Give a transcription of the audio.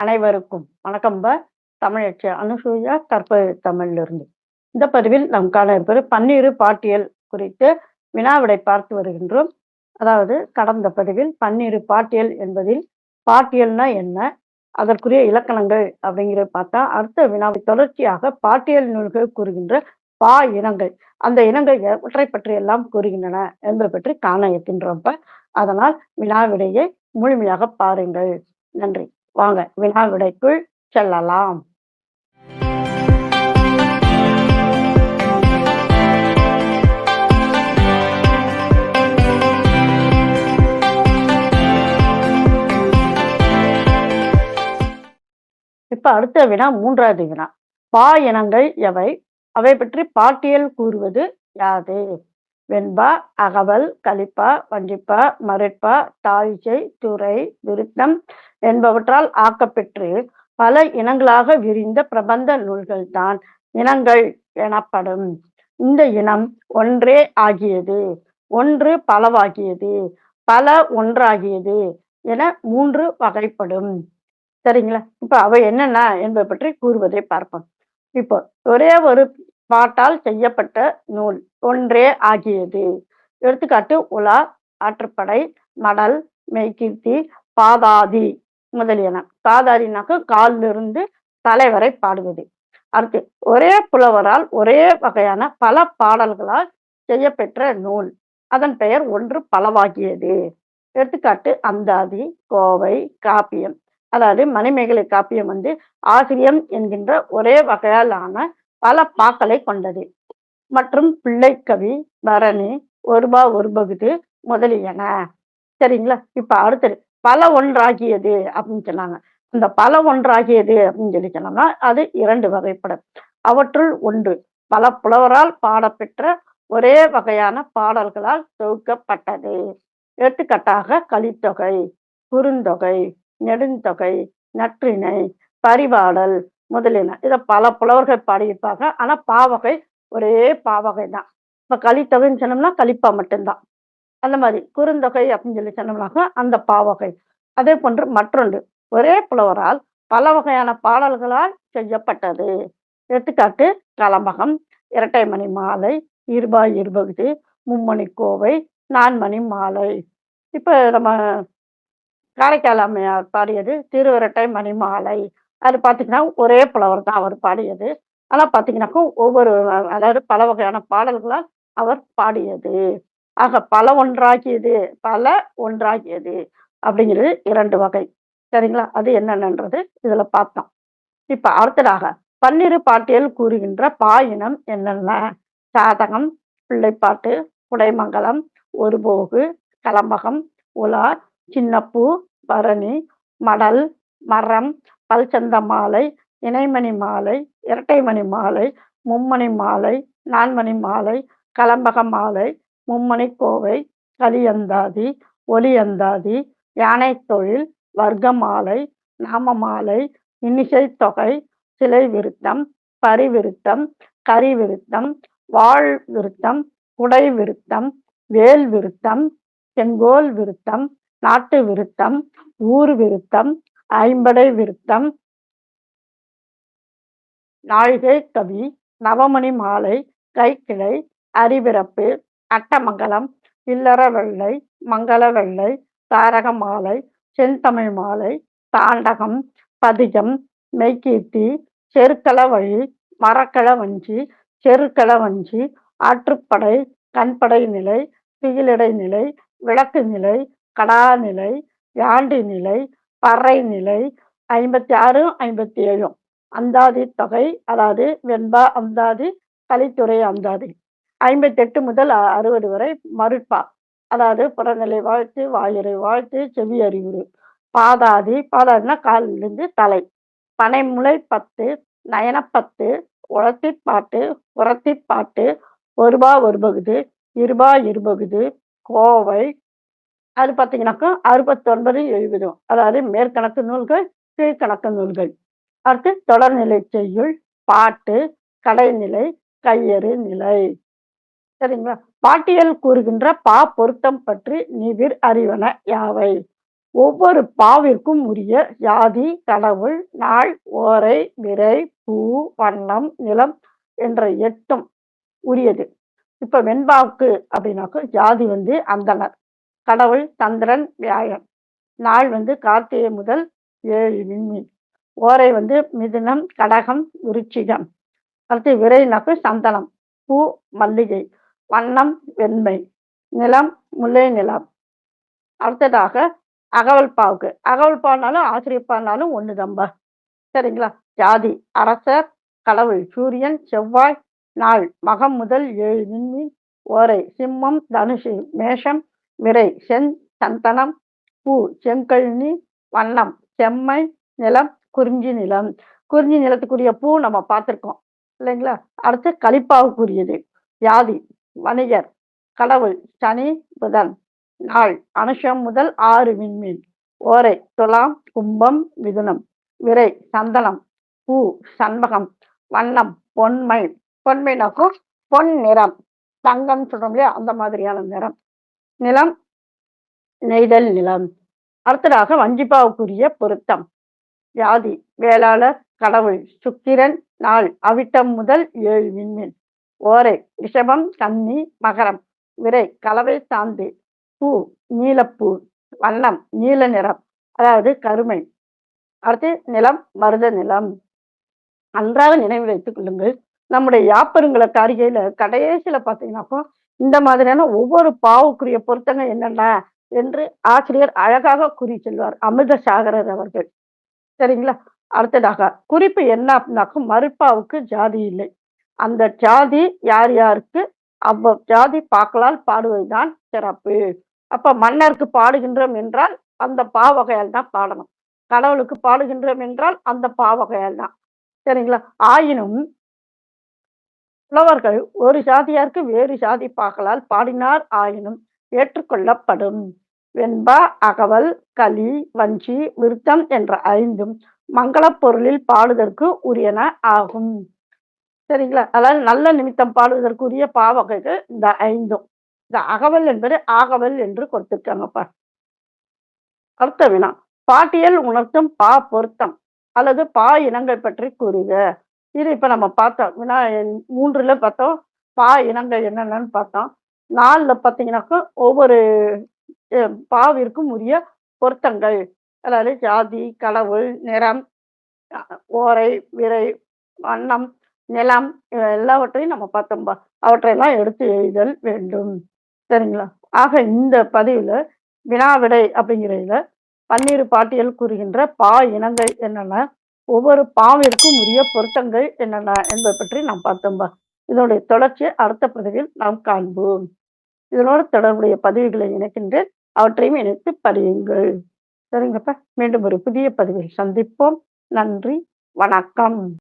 அனைவருக்கும் வணக்கம் ப. தமிழச்சி அனுசூயா கற்பது தமிழிலிருந்து. இந்த பதிவில் நாம் காண இருப்பது பன்னிரு பாட்டியல் குறித்து வினாவிடை பார்த்து வருகின்றோம். அதாவது கடந்த பதிவில் பன்னிரு பாட்டியல் என்பதில் பாட்டியல்னா என்ன அதற்குரிய இலக்கணங்கள் அப்படிங்கிறத பார்த்தா அடுத்த வினாவை தொடர்ச்சியாக பாட்டியல் நூல்கள் கூறுகின்ற பா இனங்கள் அந்த இனங்கள் எவற்றை பற்றி எல்லாம் கூறுகின்றன என்பதை பற்றி காண இருக்கின்றோம் அதனால் வினாவிடையை முழுமையாக பாருங்கள். நன்றி. வாங்க வினா விடைக்குள் செல்லலாம். இப்ப அடுத்த வினா மூன்றாவது வினா. பா இனங்கள் எவை? அவை பற்றி பாட்டியல் கூறுவது யாது வெண்பா அகவல் கலிப்பா வஞ்சிப்பா மருட்பா தாழ்ச்சை துறை விருத்தம் என்பவற்றால் ஆக்கப்பெற்று பல இனங்களாக விரிந்த பிரபந்த நூல்கள் தான் இனங்கள் எனப்படும். இந்த இனம் ஒன்றே ஆகியது ஒன்று பலவாகியது பல ஒன்றாகியது என மூன்று வகைப்படும். சரிங்களா? இப்ப அவை என்னென்ன என்பதை பற்றி கூறுவதை பார்ப்போம். இப்போ ஒரே ஒரு பாட்டால் செய்யப்பட்ட நூல் ஒன்றே ஆகியது. எடுத்துக்காட்டு உலா ஆற்றுப்படை மடல் மெய்கீர்த்தி பாதாதி முதலியன. பாதாதினாக்க காலிலிருந்து தலைவரை பாடுவது. அடுத்து ஒரே புலவரால் ஒரே வகையான பல பாடல்களால் செய்யப்பெற்ற நூல். அதன் பெயர் ஒன்று பலவாகியது. எடுத்துக்காட்டு அந்தாதி கோவை காப்பியம். அதாவது மணிமேகலை காப்பியம் வந்து ஆசிரியம் என்கின்ற ஒரே வகையாலான பல பாக்களை கொண்டது. மற்றும் பிள்ளைக்கவி பரணி ஒருபா ஒருபகுது முதலியன. சரிங்களா? இப்ப அடுத்தது பல ஒன்றாகியது அப்படின்னு சொன்னாங்க. இந்த பல ஒன்றாகியது அப்படின்னு சொல்லி சொன்னோம்னா அது இரண்டு வகைப்படும். அவற்றுள் ஒன்று பல புலவரால் பாடப்பெற்ற ஒரே வகையான பாடல்களால் தொகுக்கப்பட்டது. எடுத்துக்காட்டாக கலித்தொகை குறுந்தொகை நெடுந்தொகை நற்றிணை பரிபாடல் முதலின. இதை பல புலவர்கள் பாடியிருப்பாங்க. ஆனால் பாவகை ஒரே பாவகை தான் இப்போ கலித்தொகைன்னு சொன்னோம்னா கலிப்பா மட்டும்தான். அந்த மாதிரி குறுந்தொகை அப்படின்னு சொல்லி சொன்னோம்னாக்கா அந்த பாவகை. அதே போன்று மற்றொன்று. ஒரே புலவரால் பல வகையான பாடல்களால் செய்யப்பட்டது. எடுத்துக்காட்டு கலம்பகம் இரட்டை மணி மாலை இருபாய் இருபகுதி மும்மணி கோவை நான்மணி மாலை. இப்போ நம்ம காரைக்கால் அம்மையார் பாடியது திருவிரட்டை மணி மாலை. அது பார்த்தீங்கன்னா ஒரே புலவர் தான் அவர் பாடியது. ஆனால் பார்த்தீங்கன்னாக்கும் ஒவ்வொரு அதாவது பல வகையான பாடல்களால் அவர் பாடியது. ஆக பல ஒன்றாகியது பல ஒன்றாகியது அப்படிங்கிறது இரண்டு வகை. சரிங்களா? அது என்னென்னன்றது இதுல பார்த்தோம் இப்ப அடுத்ததாக பன்னிரு பாட்டியல் கூறுகின்ற பாயினம் என்னென்ன? சாதகம் பிள்ளைப்பாட்டு குடைமங்கலம் ஒருபோகு கலம்பகம் உலார் சின்னப்பூ பரணி மடல் மரம் பல்சந்த மாலை இணைமணி மாலை இரட்டைமணி மாலை மும்மணி மாலை நான்மணி மாலை கலம்பக மாலை மும்மணி கோவை கலியந்தாதி ஒலியந்தாதி யானை தொழில் வர்க்க மாலை நாம மாலை இன்னிசை தொகை சிலை விருத்தம் பரிவிருத்தம் கரி விருத்தம் வாழ் விருத்தம் குடை விருத்தம் வேல் விருத்தம் செங்கோல் விருத்தம் நாட்டு விருத்தம் ஊர் விருத்தம் ஐம்படை விருத்தம். நாழிகை கவி நவமணி மாலை கைக்கிளை அறிவிறப்பு அட்டமங்கலம் இல்லற வெள்ளை மங்கள வெள்ளை தாரக மாலை செந்தமிழ் மாலை தாண்டகம் பதிகம் மெய்கீர்த்தி செருக்கள வழி மரக்கள வஞ்சி செருக்கள வஞ்சி ஆற்றுப்படை கண்படை நிலை திகிலடை நிலை விளக்கு நிலை கடாநிலை யாண்டி நிலை பறை நிலை ஐம்பத்தி ஆறு ஐம்பத்தி ஏழும் அந்தாதி தொகை அதாவது வெண்பா அந்தாதி கலித்துறை அந்தாதி. ஐம்பத்தெட்டு முதல் அறுபது வரை மறுப்பா அதாவது புறநிலை வாழ்த்து வாயுரை வாழ்த்து செவி அறிவுறு. பாதாதி பாதாதினா காலிலிருந்து தலை. பனைமுளை பத்து நயனப்பத்து உழத்திப்பாட்டு உரத்திப்பாட்டு ஒருபா பகுது இருபா இருபகுது கோவை அது பார்த்தீங்கன்னாக்கா அறுபத்தொன்பது எழுபதும் அதாவது மேற்கணக்கு நூல்கள் கீழ்கணக்கு நூல்கள் அடுத்து தொடர்நிலை செய்யுள் பாட்டு கடைநிலை கையறு நிலை சரிங்களா பாட்டியல் கூறுகின்ற பா பொருத்தம் பற்றி நிதிர் அறிவன யாவை ஒவ்வொரு பாவிற்கும் உரிய ஜாதி, கடவுள், நாள், ஓரை, விரை, பூ, வண்ணம், நிலம் என்ற எட்டும் உரியது. இப்போ வெண்பாவுக்கு அப்படின்னாக்க ஜாதி வந்து அந்தணர். கடவுள் சந்திரன், வியாழன். நாள் வந்து கார்த்திகை முதல் ஏழு விண்மீன். ஓரை வந்து மிதுனம், கடகம், விருச்சிகம். அடுத்து விரைனாக்கு சந்தனம். பூ மல்லிகை. வண்ணம் வெண்மை. நிலம் முல்லை நிலம். அடுத்ததாக அகவல் பாவுக்கு. அகவல் பானாலும் ஆசிரியப்பானாலும் ஒன்று ஒண்ணு தம்பா. சரிங்களா? ஜாதி அரசர், கடவுள் சூரியன், செவ்வாய், நாள் மகம் முதல் ஏழு விண்மீன். ஓரை சிம்மம், தனுஷு மேஷம், விரை செந் சந்தனம், பூ செங்கழினி வண்ணம் செம்மை, நிலம் குறிஞ்சி நிலம். குறிஞ்சி நிலத்துக்குரிய பூ நம்ம பார்த்திருக்கோம். இல்லைங்களா? அடுத்து கலிப்பாவுக்குரியது. ஜாதி வணிகர், கடவுள் சனி, புதன். நாள் அனுஷம் முதல் ஆறு விண்மீன். ஓரை துலாம், கும்பம், மிதுனம். விரை சந்தனம், பூ சண்பகம். வண்ணம் பொன்மை. பொன்மைனாக்கும் பொன் நிறம். தங்கம் சொல்றோம் இல்லையா? அந்த மாதிரியான நிறம். நிலம் நெய்தல் நிலம். அடுத்ததாக வஞ்சிப்பாவுக்குரிய பொருத்தம். ஜாதி வேளாளர், கடவுள் சுக்கிரன், நாள் அவிட்டம் முதல் ஏழு விண்மீன். ஓரை ரிஷபம், கன்னி, மகரம். விரை கலவை சாந்து. பூ நீலப்பூ. வண்ணம் நீல நிறம். அதாவது கருமை. அடுத்து நிலம் மருத நிலம். நன்றாக நினைவு வைத்துக் கொள்ளுங்கள். நம்முடைய யாப்பருங்களை காரிகையில கடைசியில பார்த்தீங்கன்னாக்கோ இந்த மாதிரியான ஒவ்வொரு பாவுக்குரிய பொருத்தங்கள் என்னென்ன என்று ஆசிரியர் அழகாக கூறி செல்வார். அமிர்த சாகரர் அவர்கள். சரிங்களா? அடுத்ததாக குறிப்பு என்ன அப்படின்னாக்க மறுப்பாவுக்கு ஜாதி இல்லை. அந்த ஜாதி யார் யாருக்கு அவ்வ ஜாதி பாக்களால் பாடுவதுதான் சிறப்பு. அப்ப மன்னருக்கு பாடுகின்றோம் என்றால் அந்த பாவகையால் தான் பாடணும். கடவுளுக்கு பாடுகின்றோம் என்றால் அந்த பாவகையால் தான். சரிங்களா? ஆயினும் புலவர்கள் ஒரு சாதியாருக்கு வேறு சாதி பாக்களால் பாடினார் ஆயினும் ஏற்றுக்கொள்ளப்படும். வெண்பா, அகவல், களி வஞ்சி, விருத்தம் என்ற ஐந்தும் மங்களப் பொருளில் பாடுதற்கு உரியன ஆகும். சரிங்களா? அதாவது நல்ல நிமித்தம் பாடுவதற்குரிய பாவகைகள் இந்த ஐந்தும். இந்த அகவல் என்பது ஆகவல் என்று கொடுத்திருக்காங்கப்பா. அடுத்த வினா. பாட்டியல் உணர்த்தும் பா பொருத்தம் அல்லது பா இனங்கள் பற்றி கூறுக. இது இப்போ நம்ம பார்த்தோம். வினா மூன்றுல பார்த்தோம். பா இனங்கள் என்னென்னு பார்த்தோம். நாலில் பார்த்தீங்கன்னாக்கா, ஒவ்வொரு பாவிற்கும் உரிய பொருத்தங்கள். அதாவது ஜாதி, கடவுள், நிறம், ஓரை, விரை, வண்ணம், நிலம் எல்லாவற்றையும் நம்ம பார்த்தோம்பா. அவற்றையெல்லாம் எடுத்து எழுதல் வேண்டும். சரிங்களா? ஆக இந்த பதிவில் வினா விடை அப்படிங்கிறதுல பன்னீர் பாட்டியல் கூறுகின்ற பா இனங்கள் என்னென்ன? ஒவ்வொரு பாவிற்கும் உரிய பொருத்தங்கள் என்னென்ன என்பதை பற்றி நாம் பார்த்தோம்பா. இதனுடைய தொடர்ச்சியை அடுத்த பதிவில் நாம் காண்போம். இதனோடு தொடர்புடைய பதிவுகளை இணைக்கின்றேன். அவற்றையும் இணைத்து பதியுங்கள் சரிங்கப்பா? மீண்டும் ஒரு புதிய பதிவில் சந்திப்போம். நன்றி. வணக்கம்.